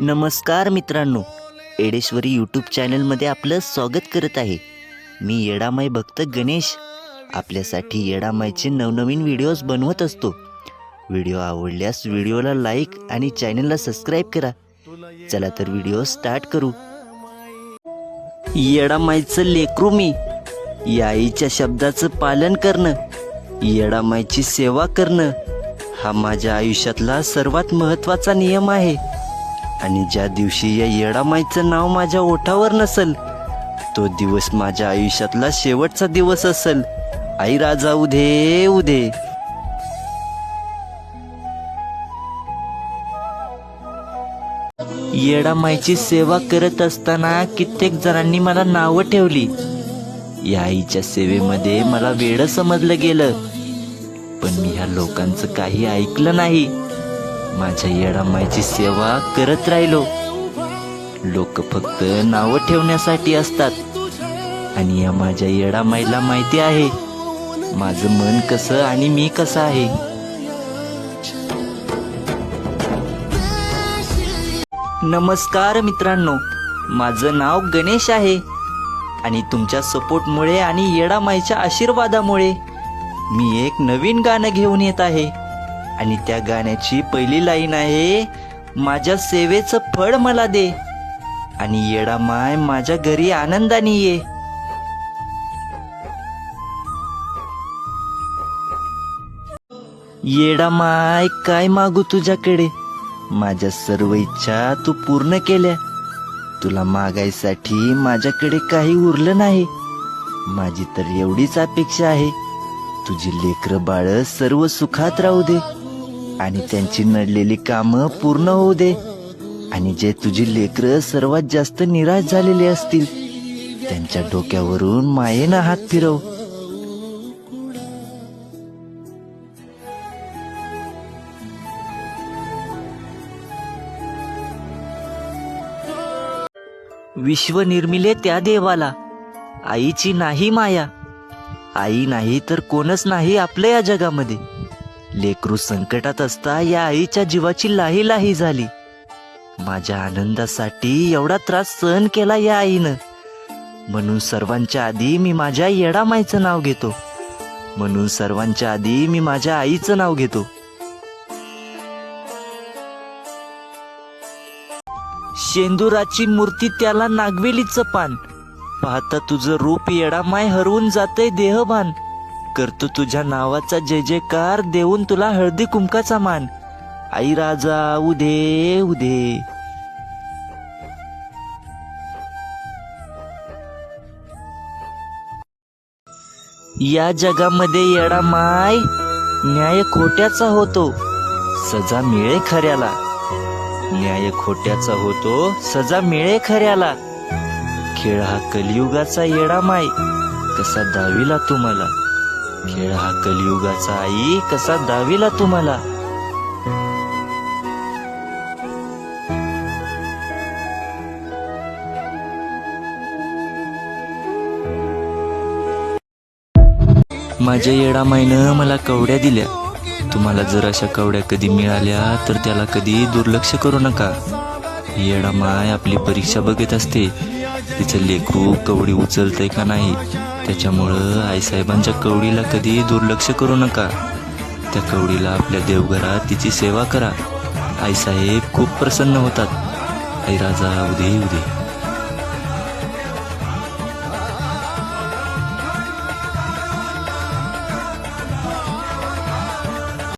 नमस्कार मित्रांनो एडेश्वरी यूट्यूब चॅनलमध्ये आपलं स्वागत करत आहे. मी येडामाई भक्त गणेश आपल्यासाठी येडामाईचे नवनवीन व्हिडिओज बनवत असतो. व्हिडिओ आवडल्यास व्हिडिओला लाईक आणि चॅनलला सबस्क्राईब करा. चला तर व्हिडिओ स्टार्ट करू. येडामाईचं लेकरू मी या आईच्या शब्दाचं पालन करणं येडामाईची सेवा करणं हा माझ्या आयुष्यातला सर्वात महत्त्वाचा नियम आहे. आणि ज्या दिवशी या येडामाईचं नाव माझ्या ओठावर नसल तो दिवस माझ्या आयुष्यातला शेवटचा दिवस असल. आई राजा उदे उदे. येडामाईची सेवा करत असताना कित्येक जणांनी मला नावं ठेवली. या आईच्या सेवेमध्ये मला वेड समजलं गेलं. पण मी ह्या लोकांचं काही ऐकलं नाही. माझ्या येडामाईची सेवा करत राहिलो. लोक फक्त नावं ठेवण्यासाठी असतात. आणि या माझ्या येडामाईला माहिती आहे माझं मन कसं आणि मी कसं आहे. नमस्कार मित्रांनो माझं नाव गणेश आहे. आणि तुमच्या सपोर्टमुळे आणि येडामाईच्या आशीर्वादामुळे मी एक नवीन गाणं घेऊन येत आहे. आणि त्या गाण्याची पहिली लाईन आहे माझ्या सेवेचं फळ मला दे आणि येडा माय माझ्या घरी आनंदाने ये. येडामाय काय मागू तुझ्याकडे? माझ्या सर्व इच्छा तू पूर्ण केल्या. तुला मागायसाठी माझ्याकडे काही उरलं नाही. माझी तर एवढीच अपेक्षा आहे. तुझी लेकर बाळ सर्व सुखात राहू दे. आणि त्यांची नडलेली कामं पूर्ण होऊ दे. आणि जे तुझी लेकरं सर्वात जास्त निराश झालेले असतील त्यांच्या डोक्यावरून मायेनं हात फिरव. विश्व निर्मिले त्या देवाला. आईची नाही माया. आई नाही तर कोणच नाही आपल्या या जगामध्ये. लेकरू संकटात असता या आईच्या जीवाची लाही लाही झाली. माझ्या आनंदासाठी एवढा त्रास सहन केला या आईनं. म्हणून सर्वांच्या आधी मी माझ्या येडा माईचं नाव घेतो. म्हणून सर्वांच्या आधी मी माझ्या आईचं नाव घेतो. शेंदुराची मूर्ती त्याला नागवेलीचं पान. पाहता तुझं रूप येडामाय हरवून जातय देहभान. करतो तुझ्या नावाचा जय जयकार देऊन तुला हळदी कुंकाचा मान. आई राजा उदे उदे. या जगामध्ये येडा माय न्याय खोट्याचा होतो सजा मिळे खऱ्याला. न्याय खोट्याचा होतो सजा मिळे खऱ्याला. खेळ हा कलियुगाचा येडा माय कसा दाविला तुम्हाला. खेळ हा कलियुगाचा आई कसा दाविला तुम्हाला? माझ्या येडामाईनं मला कवड्या दिल्या. तुम्हाला जर अशा कवड्या कधी मिळाल्या तर त्याला कधी दुर्लक्ष करू नका. येडामाय आपली परीक्षा बघत असते. तिचं लेखू कवडी उचलतंय का नाही? त्याच्यामुळं आईसाहेबांच्या कवडीला कधी दुर्लक्ष करू नका. त्या कवडीला आपल्या देवघरात तिची सेवा करा. आईसाहेब खूप प्रसन्न होतात. आई राजा उदे उदे.